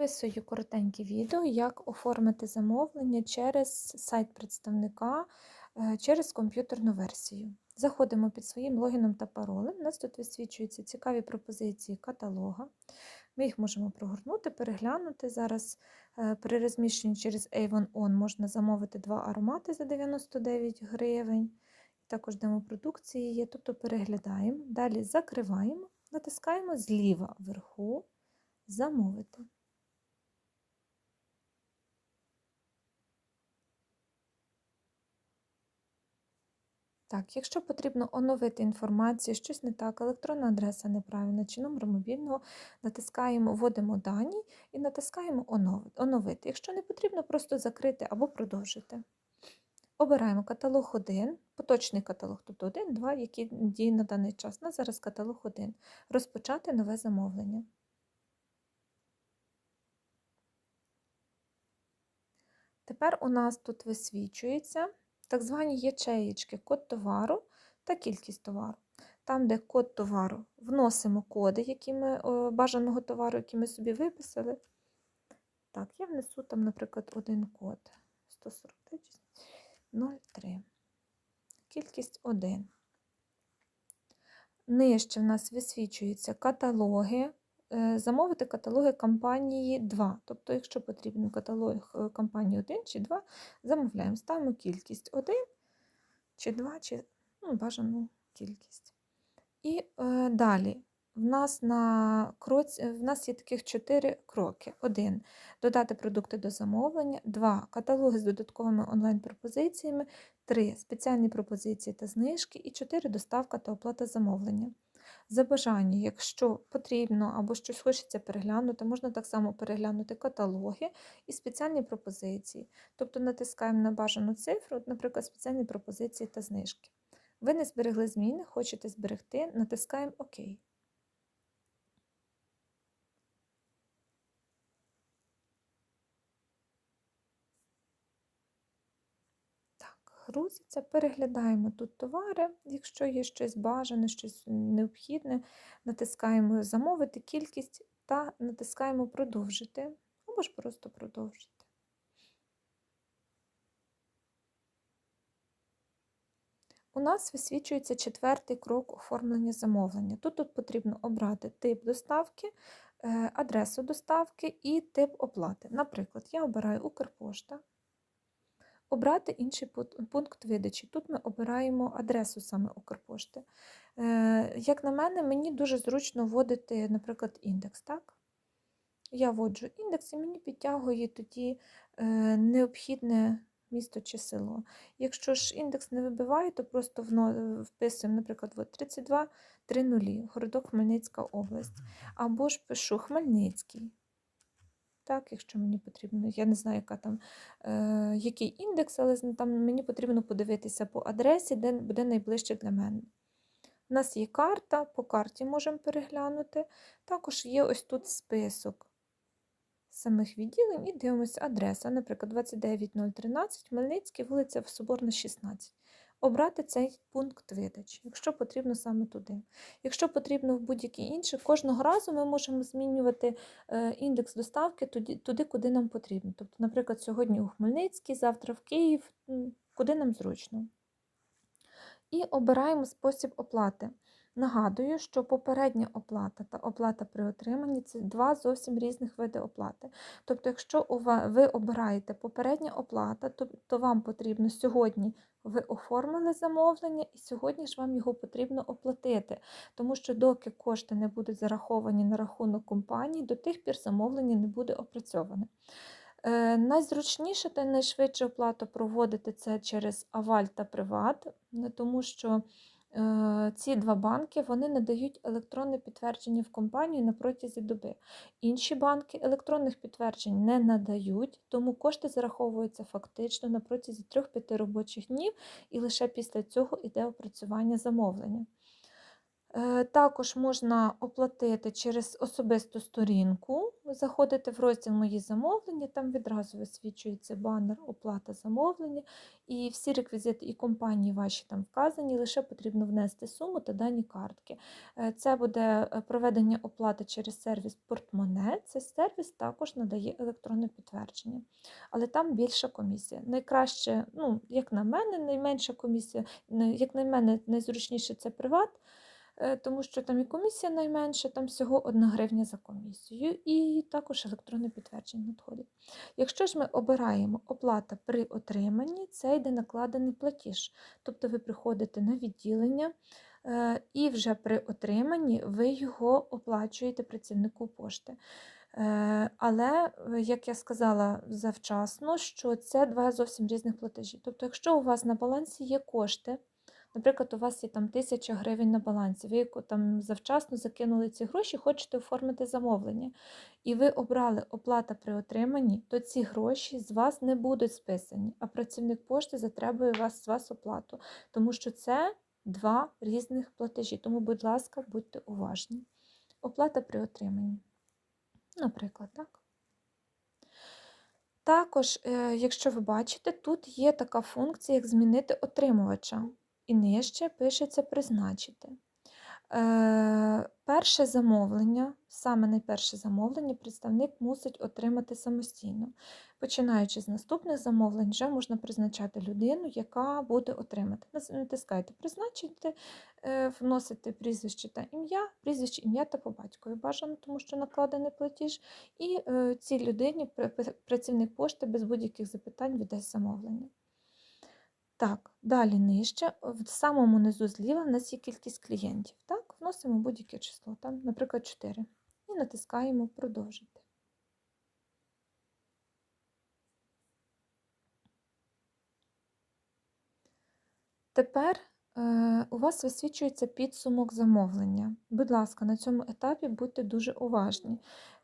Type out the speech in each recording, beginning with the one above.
Записую коротеньке відео, як оформити замовлення через сайт представника е, через комп'ютерну версію. Заходимо під своїм логіном та паролем. У нас тут висвічуються цікаві пропозиції каталога. Ми їх можемо прогорнути, переглянути. Зараз е, при розміщенні через Avon On можна замовити два аромати за 99 гривень. Також демопродукції є, тобто переглядаємо. Далі закриваємо, натискаємо зліва вверху Замовити. Так, якщо потрібно оновити інформацію, щось не так, електронна адреса неправильна чи номер мобільного, натискаємо, вводимо дані і натискаємо оновити. Якщо не потрібно, просто закрити або продовжити. Обираємо каталог 1, поточний каталог, тобто 1, 2, який діє на даний час. На зараз каталог 1. Розпочати нове замовлення. Тепер у нас тут висвічується так звані ячеїчки код товару та кількість товару. Там, де код товару, вносимо коди які ми, бажаного товару, який ми собі виписали. Так, я внесу там, наприклад, один код 143 Кількість 1. Нижче в нас висвічуються каталоги замовити каталоги компанії 2. Тобто, якщо потрібен каталог е, компанії 1 чи 2, замовляємо, ставимо кількість 1 чи 2, чи ну, бажану кількість. І е, далі в нас на кроці, в нас є таких 4 кроки. 1. Додати продукти до замовлення, 2. Каталоги з додатковими онлайн-пропозиціями, 3. Спеціальні пропозиції та знижки, і 4. Доставка та оплата замовлення. За бажання, якщо потрібно або щось хочеться переглянути, можна так само переглянути каталоги і спеціальні пропозиції. Тобто натискаємо на бажану цифру, наприклад, спеціальні пропозиції та знижки. Ви не зберегли зміни, хочете зберегти, натискаємо ОК. Грузиться, переглядаємо тут товари, якщо є щось бажане, щось необхідне, натискаємо Замовити кількість та натискаємо Продовжити, або ж просто продовжити. У нас висвічується четвертий крок оформлення замовлення. Тут, тут потрібно обрати тип доставки, е, адресу доставки і тип оплати. Наприклад, я обираю Укрпошта. Обрати інший пункт видачі. Тут ми обираємо адресу саме Укрпошти. Е, як на мене, мені дуже зручно вводити, наприклад, індекс. так? Я вводжу індекс і мені підтягує тоді е, необхідне місто чи село. Якщо ж індекс не вибиває, то просто вписуємо, наприклад, 32 30, городок Хмельницька область. Або ж пишу Хмельницький так, якщо мені потрібно. Я не знаю, яка там, е, який індекс, але там мені потрібно подивитися по адресі, де буде найближче для мене. У нас є карта, по карті можемо переглянути. Також є ось тут список самих відділень і дивимося адреса, наприклад, 29013 Хмельницький, вулиця Соборна, 16 обрати цей пункт видачі, якщо потрібно саме туди. Якщо потрібно в будь-який інший, кожного разу ми можемо змінювати е, індекс доставки туди, туди, куди нам потрібно. Тобто, наприклад, сьогодні у Хмельницький, завтра в Київ, куди нам зручно. І обираємо спосіб оплати. Нагадую, що попередня оплата та оплата при отриманні це два зовсім різних види оплати. Тобто, якщо ви обираєте попередня оплата, то, вам потрібно сьогодні ви оформили замовлення, і сьогодні ж вам його потрібно оплатити, тому що доки кошти не будуть зараховані на рахунок компанії, до тих пір замовлення не буде опрацьоване. Е, найзручніше та найшвидше оплату проводити це через Аваль та Приват, тому що ці два банки вони надають електронне підтвердження в компанію на протязі доби. Інші банки електронних підтверджень не надають, тому кошти зараховуються фактично на протязі 3-5 робочих днів, і лише після цього йде опрацювання замовлення. Е, Також можна оплатити через особисту сторінку, заходите в розділ Мої замовлення, там відразу висвічується банер Оплата замовлення, і всі реквізити і компанії ваші там вказані, лише потрібно внести суму та дані картки. Е, Це буде е, проведення оплати через сервіс Портмоне. Цей сервіс також надає електронне підтвердження, але там більша комісія. Найкраще, ну, як на мене, найменша комісія, як на мене, найзручніше це приват. Е, тому що там і комісія найменша, там всього 1 гривня за комісію, і також електронне підтвердження надходить. Якщо ж ми обираємо оплата при отриманні, це йде накладений платіж. Тобто ви приходите на відділення, е, і вже при отриманні ви його оплачуєте працівнику пошти. Е, Але, як я сказала завчасно, що це два зовсім різних платежі. Тобто, якщо у вас на балансі є кошти, Наприклад, у вас є там тисяча гривень на балансі, ви там завчасно закинули ці гроші, хочете оформити замовлення, і ви обрали оплата при отриманні, то ці гроші з вас не будуть списані, а працівник пошти затребує вас, з вас оплату, тому що це два різних платежі. Тому, будь ласка, будьте уважні. Оплата при отриманні. Наприклад, так. Також, е, якщо ви бачите, тут є така функція, як змінити отримувача і нижче пишеться призначити. Е, Перше замовлення, саме найперше замовлення, представник мусить отримати самостійно. Починаючи з наступних замовлень, вже можна призначати людину, яка буде отримати. Натискайте призначити, е, вносите прізвище та ім'я, прізвище, ім'я та по батькові бажано, тому що накладений платіж, і е, цій людині пр- пр- працівник пошти без будь-яких запитань віддасть замовлення. Так, далі нижче, в самому низу зліва в нас є кількість клієнтів. Так, вносимо будь-яке число, там, наприклад, 4. І натискаємо Продовжити. Тепер у вас висвічується підсумок замовлення. Будь ласка, на цьому етапі будьте дуже уважні.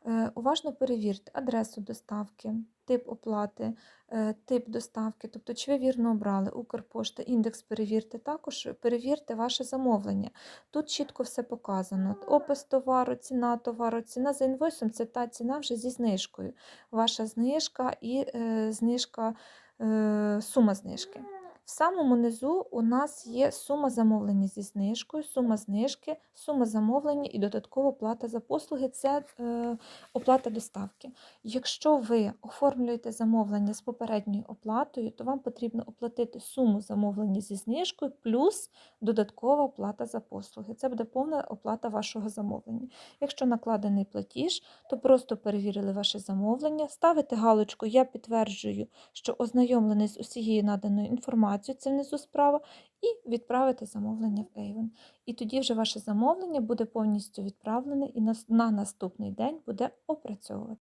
Е, уважно перевірте адресу доставки, тип оплати, е, тип доставки, тобто, чи ви вірно обрали Укрпошта, індекс перевірте, також перевірте ваше замовлення. Тут чітко все показано. Опис товару, ціна товару, ціна за інвойсом це та ціна вже зі знижкою. Ваша знижка і е, знижка, е, сума знижки. В самому низу у нас є сума замовлення зі знижкою, сума знижки, сума замовлення і додаткова плата за послуги це е, оплата доставки. Якщо ви оформлюєте замовлення з попередньою оплатою, то вам потрібно оплатити суму замовлення зі знижкою плюс додаткова плата за послуги. Це буде повна оплата вашого замовлення. Якщо накладений платіж, то просто перевірили ваше замовлення, ставите галочку Я підтверджую, що ознайомлений з усією наданою інформацією, це внизу справа, і відправити замовлення в Avon. І тоді вже ваше замовлення буде повністю відправлене і на наступний день буде опрацьовувати.